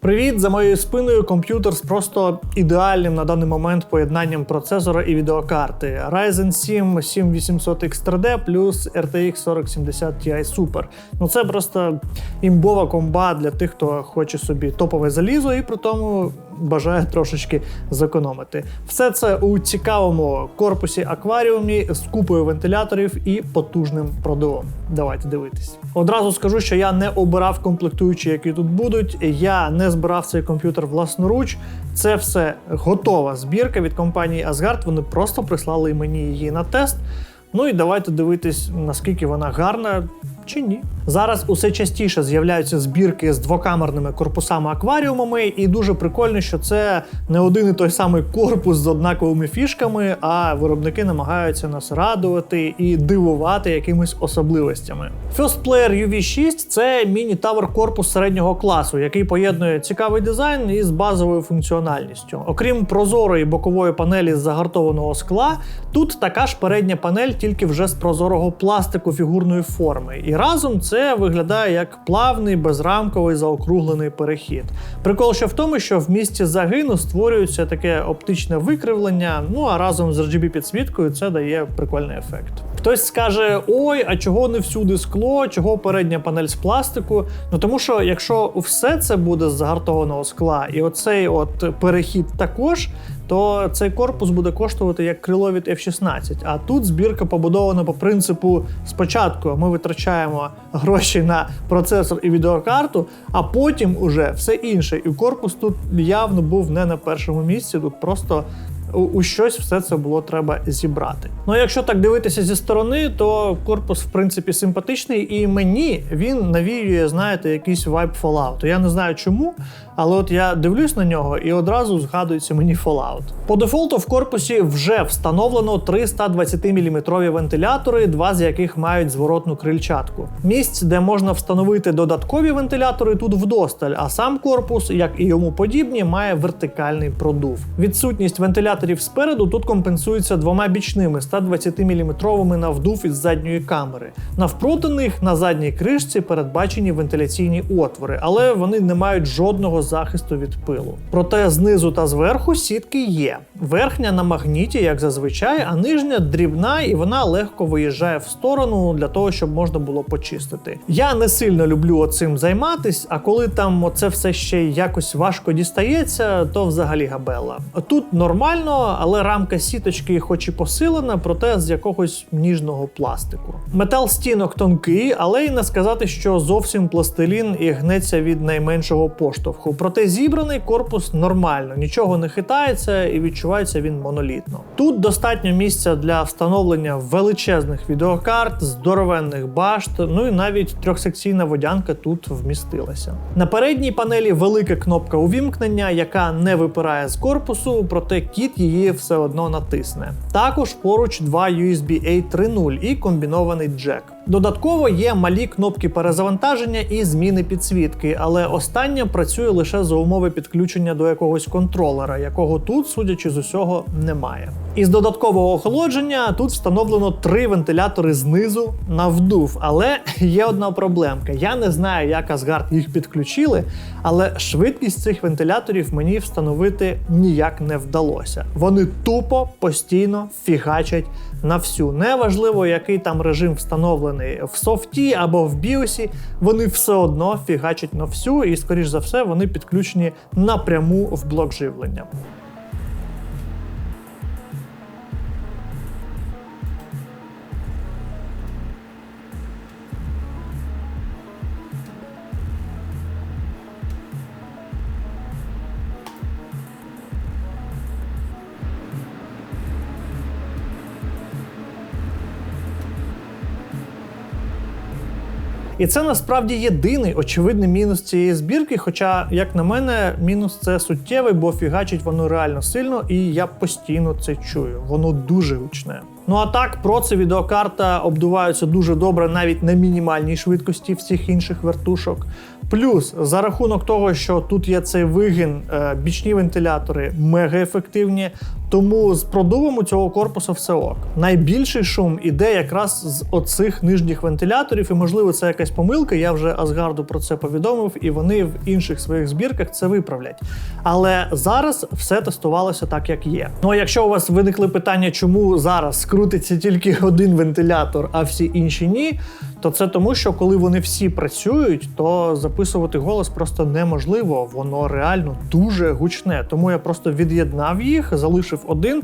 Привіт, за моєю спиною комп'ютер з просто ідеальним на даний момент поєднанням процесора і відеокарти. Ryzen 7 7800X 3D плюс RTX 4070 Ti Super. Ну це просто імбова комба для тих, хто хоче собі топове залізо і при тому бажає трошечки зекономити. Все це у цікавому корпусі акваріумі з купою вентиляторів і потужним продувом. Давайте дивитись. Одразу скажу, що я не обирав комплектуючі, які тут будуть. Я не збирав цей комп'ютер власноруч. Це все готова збірка від компанії Asgard. Вони просто прислали мені її на тест. Ну і давайте дивитись, наскільки вона гарна чи ні. Зараз усе частіше з'являються збірки з двокамерними корпусами акваріумами, і дуже прикольно, що це не один і той самий корпус з однаковими фішками, а виробники намагаються нас радувати і дивувати якимись особливостями. First Player UV6 це міні-тавер корпус середнього класу, який поєднує цікавий дизайн із базовою функціональністю. Окрім прозорої бокової панелі з загартованого скла, тут така ж передня панель, тільки вже з прозорого пластику фігурної форми. І разом це виглядає як плавний безрамковий заокруглений перехід. Прикол ще в тому, що в місці загину створюється таке оптичне викривлення. Ну а разом з RGB підсвіткою це дає прикольний ефект. Хтось скаже: ой, а чого не всюди скло, чого передня панель з пластику? Ну тому що якщо все це буде з загартованого скла, і оцей от перехід також. То цей корпус буде коштувати як крило від F-16. А тут збірка побудована по принципу: спочатку ми витрачаємо гроші на процесор і відеокарту, а потім уже все інше. І корпус тут явно був не на першому місці. Тут просто у, у щось все це було треба зібрати. Ну якщо так дивитися зі сторони, то корпус в принципі симпатичний, і мені він навіює, знаєте, якийсь вайб Fallout. Я не знаю чому, але от я дивлюсь на нього і одразу згадується мені Fallout. По дефолту в корпусі вже встановлено 320 мм вентилятори, два з яких мають зворотну крильчатку. Місць, де можна встановити додаткові вентилятори, тут вдосталь, а сам корпус, як і йому подібні, має вертикальний продув. Відсутність вентиляторів спереду тут компенсується двома бічними 120 мм на вдув із задньої камери. Навпроти них на задній кришці передбачені вентиляційні отвори, але вони не мають жодного захисту від пилу. Проте знизу та зверху сітки є. Верхня на магніті, як зазвичай, а нижня дрібна і вона легко виїжджає в сторону для того, щоб можна було почистити. Я не сильно люблю цим займатись, а коли там оце все ще якось важко дістається, то взагалі габела. Тут нормально, але рамка сіточки, хоч і посилена, проте з якогось ніжного пластику. Метал стінок тонкий, але й не сказати, що зовсім пластилін і гнеться від найменшого поштовху. Проте зібраний корпус нормально, нічого не хитається і відчувається він монолітно. Тут достатньо місця для встановлення величезних відеокарт, здоровенних башт, ну і навіть трьохсекційна водянка тут вмістилася. На передній панелі велика кнопка увімкнення, яка не випирає з корпусу, проте кіт її все одно натисне. Також поруч два USB-A 3.0 і комбінований джек. Додатково є малі кнопки перезавантаження і зміни підсвітки, але остання працює лише за умови підключення до якогось контролера, якого тут, судячи з усього, немає. Із додаткового охолодження тут встановлено три вентилятори знизу на вдув, але є одна проблемка. Я не знаю, як Asgard їх підключили, але швидкість цих вентиляторів мені встановити ніяк не вдалося. Вони тупо постійно фігачать на всю. Неважливо, який там режим встановлений в софті або в біосі, вони все одно фігачать на всю, і, скоріш за все, вони підключені напряму в блок живлення. І це насправді єдиний очевидний мінус цієї збірки. Хоча, як на мене, мінус це суттєвий, бо фігачить воно реально сильно, і я постійно це чую. Воно дуже гучне. Ну а так, проці відеокарта обдуваються дуже добре навіть на мінімальній швидкості всіх інших вертушок. Плюс за рахунок того, що тут є цей вигін, е, бічні вентилятори мега ефективні. Тому з продувом у цього корпусу все ок. Найбільший шум іде якраз з оцих нижніх вентиляторів, і можливо це якась помилка. Я вже Асгарду про це повідомив, і вони в інших своїх збірках це виправлять. Але зараз все тестувалося так, як є. Ну а якщо у вас виникли питання, чому зараз скрутиться тільки один вентилятор, а всі інші ні, то це тому, що коли вони всі працюють, то записувати голос просто неможливо. Воно реально дуже гучне. Тому я просто від'єднав їх, залишив один.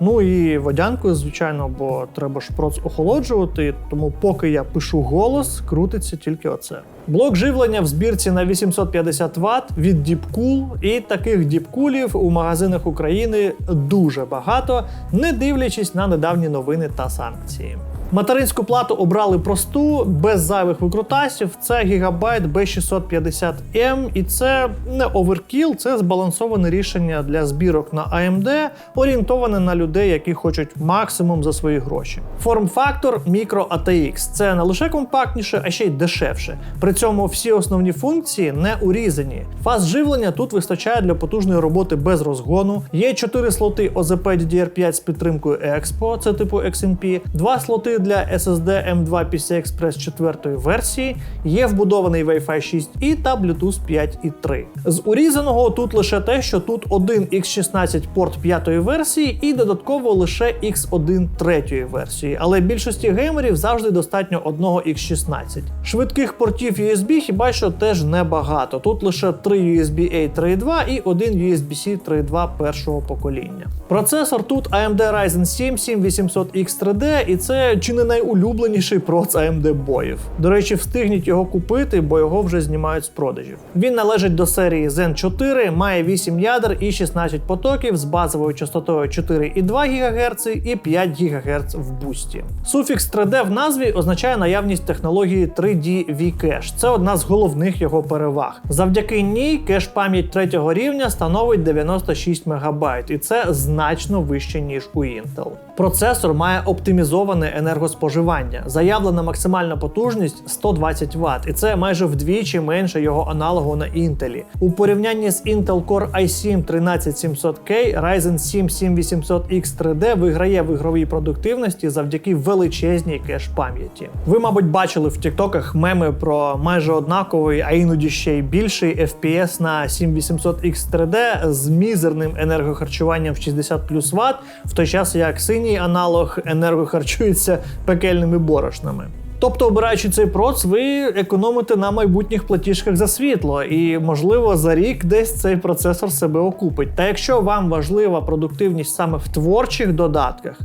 Ну і водянкою, звичайно, бо треба ж проц охолоджувати. Тому поки я пишу голос, крутиться тільки оце. Блок живлення в збірці на 850 Вт від Deepcool, і таких діпкулів у магазинах України дуже багато, не дивлячись на недавні новини та санкції. Материнську плату обрали просту, без зайвих викрутасів. Це Gigabyte B650M, і це не оверкіл, це збалансоване рішення для збірок на AMD, орієнтоване на людей, які хочуть максимум за свої гроші. Форм-фактор Micro ATX. Це не лише компактніше, а ще й дешевше. При цьому всі основні функції не урізані. Фаз живлення тут вистачає для потужної роботи без розгону. Є 4 слоти OZP DDR5 з підтримкою EXPO, це типу XMP, 2 слоти для SSD M2 PCI Express 4 версії, є вбудований Wi-Fi 6 і та Bluetooth 5.3. З урізаного тут лише те, що тут один X16 порт 5 версії і додатково лише X1 3 версії, але більшості геймерів завжди достатньо одного X16. Швидких портів USB хіба що теж небагато. Тут лише 3 USB-A 3.2 і один USB-C 3.2 першого покоління. Процесор тут AMD Ryzen 7 7800X 3D, і це чи не найулюбленіший проц AMD боїв. До речі, встигніть його купити, бо його вже знімають з продажів. Він належить до серії Zen 4, має 8 ядер і 16 потоків з базовою частотою 4,2 ГГц і 5 ГГц в бусті. Суфікс 3D в назві означає наявність технології 3D V-Cache. Це одна з головних його переваг. Завдяки ній кеш пам'ять третього рівня становить 96 МБ, і це значно вище ніж у Intel. Процесор має оптимізоване енергоспоживання. Заявлена максимальна потужність 120 Вт, і це майже вдвічі менше його аналогу на Intel. У порівнянні з Intel Core i7 13700K, Ryzen 7 7800X 3D виграє в ігровій продуктивності завдяки величезній кеш пам'яті. Ви, мабуть, бачили в тіктоках меми про майже однаковий, а іноді ще й більший FPS на 7800X 3D з мізерним енергохарчуванням в 60 плюс Вт, в той час як синій аналог енергохарчується пекельними борошнами. Тобто, обираючи цей проц, ви економите на майбутніх платіжках за світло, і, можливо, за рік десь цей процесор себе окупить. Та якщо вам важлива продуктивність саме в творчих додатках,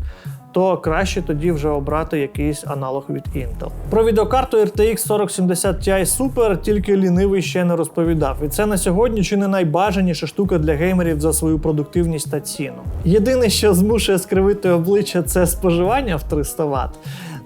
то краще тоді вже обрати якийсь аналог від Intel. Про відеокарту RTX 4070 Ti Super тільки лінивий ще не розповідав. І це на сьогодні чи не найбажаніша штука для геймерів за свою продуктивність та ціну. Єдине, що змушує скривити обличчя, це споживання в 300 Вт.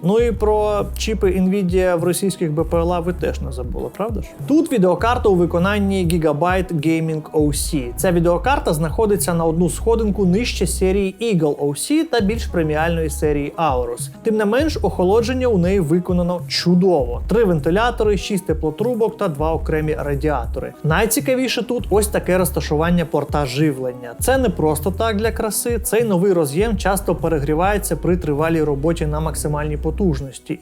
Ну і про чіпи Nvidia в російських БПЛА ви теж не забули, правда ж? Тут відеокарта у виконанні Gigabyte Gaming OC. Ця відеокарта знаходиться на одну сходинку нижче серії Eagle OC та більш преміальної серії Aorus. Тим не менш, охолодження у неї виконано чудово: три вентилятори, шість теплотрубок та два окремі радіатори. Найцікавіше тут ось таке розташування порта живлення. Це не просто так для краси. Цей новий роз'єм часто перегрівається при тривалій роботі на максимальній потужності.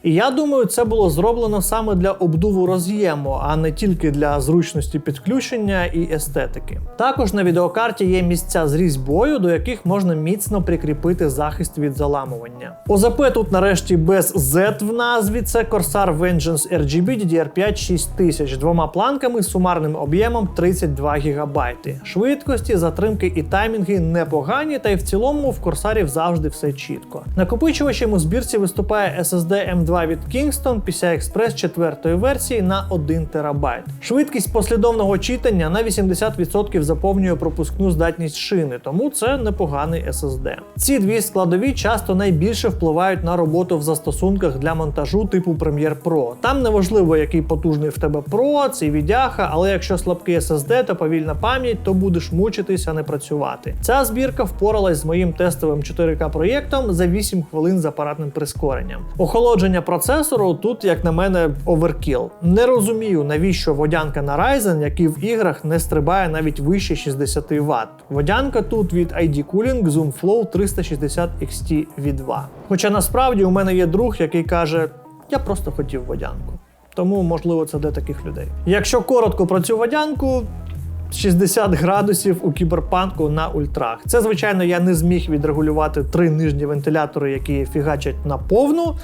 І я думаю, це було зроблено саме для обдуву роз'єму, а не тільки для зручності підключення і естетики. Також на відеокарті є місця з різьбою, до яких можна міцно прикріпити захист від заламування. ОЗП тут нарешті без Z в назві. Це Corsair Vengeance RGB DDR5 6000 двома планками з сумарним об'ємом 32 ГБ. Швидкості, затримки і таймінги непогані, та й в цілому в Корсарів завжди все чітко. Накопичувачем у збірці виступає SSD M2 від Kingston PCI Express 4 версії на 1 ТБ. Швидкість послідовного читання на 80% заповнює пропускну здатність шини, тому це непоганий SSD. Ці дві складові часто найбільше впливають на роботу в застосунках для монтажу типу Premiere Pro. Там неважливо, який потужний в тебе Pro, це відяха, але якщо слабкий SSD та повільна пам'ять, то будеш мучитися, не працювати. Ця збірка впоралась з моїм тестовим 4К проєктом за 8 хвилин з апаратним прискоренням. Охолодження процесору тут, як на мене, оверкіл. Не розумію, навіщо водянка на Ryzen, який в іграх не стрибає навіть вище 60 Вт. Водянка тут від ID Cooling Zoom Flow 360 XT V2. Хоча насправді у мене є друг, який каже: я просто хотів водянку. Тому, можливо, це для таких людей. Якщо коротко про цю водянку, 60 градусів у кіберпанку на ультрах. Це, звичайно, я не зміг відрегулювати три нижні вентилятори, які фігачать на повну.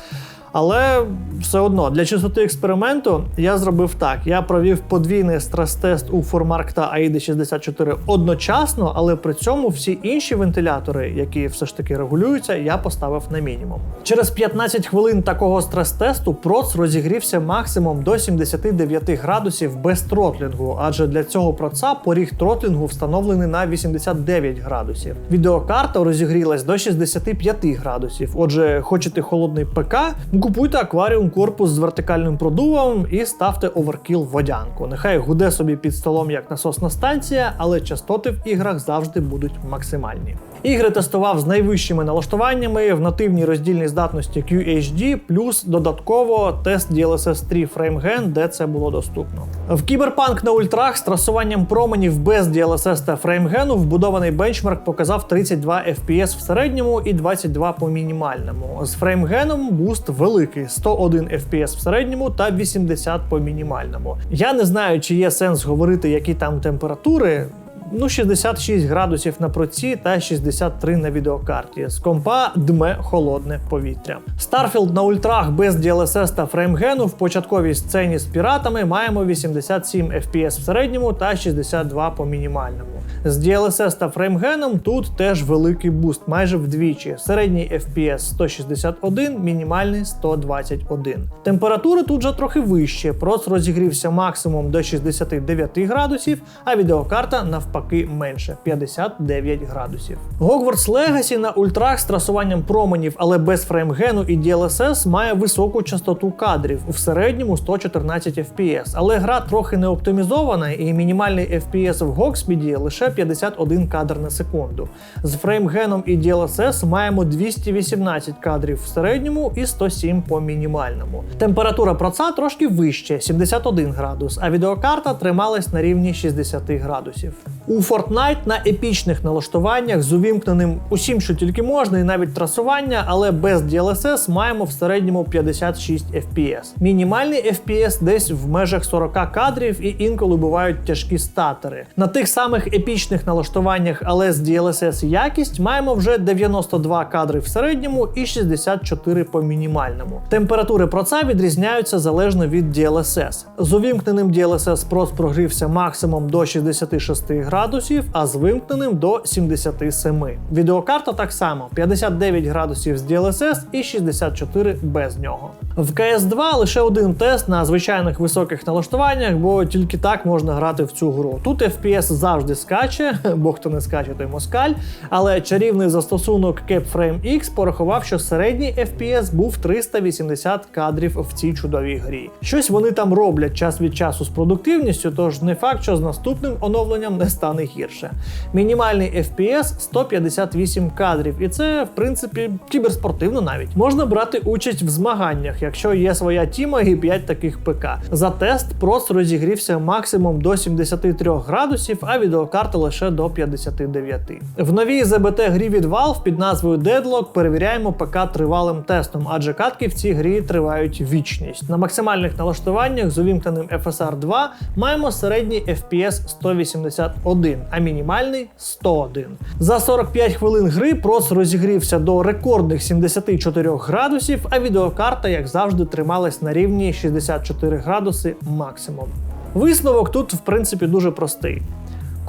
Але все одно для чистоти експерименту я зробив так: я провів подвійний стрес-тест у Formark та AID 64 одночасно, але при цьому всі інші вентилятори, які все ж таки регулюються, я поставив на мінімум. Через 15 хвилин такого стрес-тесту проц розігрівся максимум до 79 градусів без тротлінгу, адже для цього проца поріг тротлінгу встановлений на 89 градусів. Відеокарта розігрілась до 65 градусів. Отже, хочете холодний ПК? Купуйте акваріум корпус з вертикальним продувом і ставте оверкіл водянку. Нехай гуде собі під столом як насосна станція, але частоти в іграх завжди будуть максимальні. Ігри тестував з найвищими налаштуваннями в нативній роздільній здатності QHD, плюс додатково тест DLSS 3 FrameGen, де це було доступно. В Кіберпанк на ультрах з трасуванням променів без DLSS та FrameGen вбудований бенчмарк показав 32 FPS в середньому і 22 по мінімальному. З FrameGen буст великий 101 FPS в середньому та 80 по мінімальному. Я не знаю, чи є сенс говорити, які там температури. Ну, 66 градусів на проці та 63 на відеокарті. З компа дме холодне повітря. Starfield на ультрах без DLSS та фреймгену в початковій сцені з піратами маємо 87 FPS в середньому та 62 по мінімальному. З DLSS та фреймгеном тут теж великий буст, майже вдвічі. Середній FPS 161, мінімальний 121. Температури тут же трохи вище. Проц розігрівся максимум до 69 градусів, а відеокарта навпаки менше 59 градусів. Hogwarts Legacy на ультрах з трасуванням променів, але без фреймгену і DLSS має високу частоту кадрів в середньому 114 FPS. Але гра трохи не оптимізована, і мінімальний FPS в Гокспіді лише 51 кадр на секунду. З фреймгеном і DLSS маємо 218 кадрів в середньому і 107 по мінімальному. Температура проца трошки вище 71 градус, а відеокарта трималась на рівні 60 градусів. У Fortnite на епічних налаштуваннях з увімкненим усім, що тільки можна, і навіть трасування, але без DLSS маємо в середньому 56 FPS. Мінімальний FPS десь в межах 40 кадрів і інколи бувають тяжкі статери. На тих самих епічних налаштуваннях, але з DLSS якість, маємо вже 92 кадри в середньому і 64 по мінімальному. Температури проца відрізняються залежно від DLSS. З увімкненим DLSS проц прогрівся максимум до 66 градусів, а з вимкненим до 77. Відеокарта так само 59 градусів з DLSS і 64 без нього. В CS2 лише один тест на звичайних високих налаштуваннях, бо тільки так можна грати в цю гру. Тут FPS завжди скаче, бо хто не скаче, той москаль. Але чарівний застосунок CapFrame X порахував, що середній FPS був 380 кадрів в цій чудовій грі. Щось вони там роблять час від часу з продуктивністю, тож не факт, що з наступним оновленням не стане гірше. Мінімальний FPS 158 кадрів, і це, в принципі, кіберспортивно навіть. Можна брати участь в змаганнях, якщо є своя тіма і 5 таких ПК. За тест проц розігрівся максимум до 73 градусів, а відеокарта лише до 59. В новій ZBT грі від Valve під назвою Deadlock перевіряємо ПК тривалим тестом, адже катки в цій грі тривають вічність. На максимальних налаштуваннях з увімкненим FSR 2 маємо середній FPS 181, а мінімальний 101. За 45 хвилин гри проц розігрівся до рекордних 74 градусів, а відеокарта, як завжди, трималась на рівні 64 градуси максимум. Висновок тут, в принципі, дуже простий.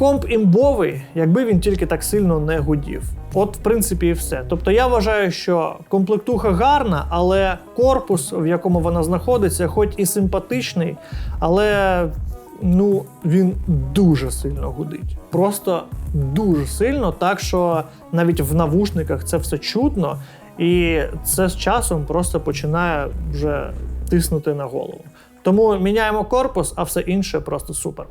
Комп імбовий, якби він тільки так сильно не гудів. От, в принципі, і все. Тобто я вважаю, що комплектуха гарна, але корпус, в якому вона знаходиться, хоч і симпатичний, але ну, він дуже сильно гудить. Просто дуже сильно, так що навіть в навушниках це все чутно, і це з часом просто починає вже тиснути на голову. Тому міняємо корпус, а все інше просто супер.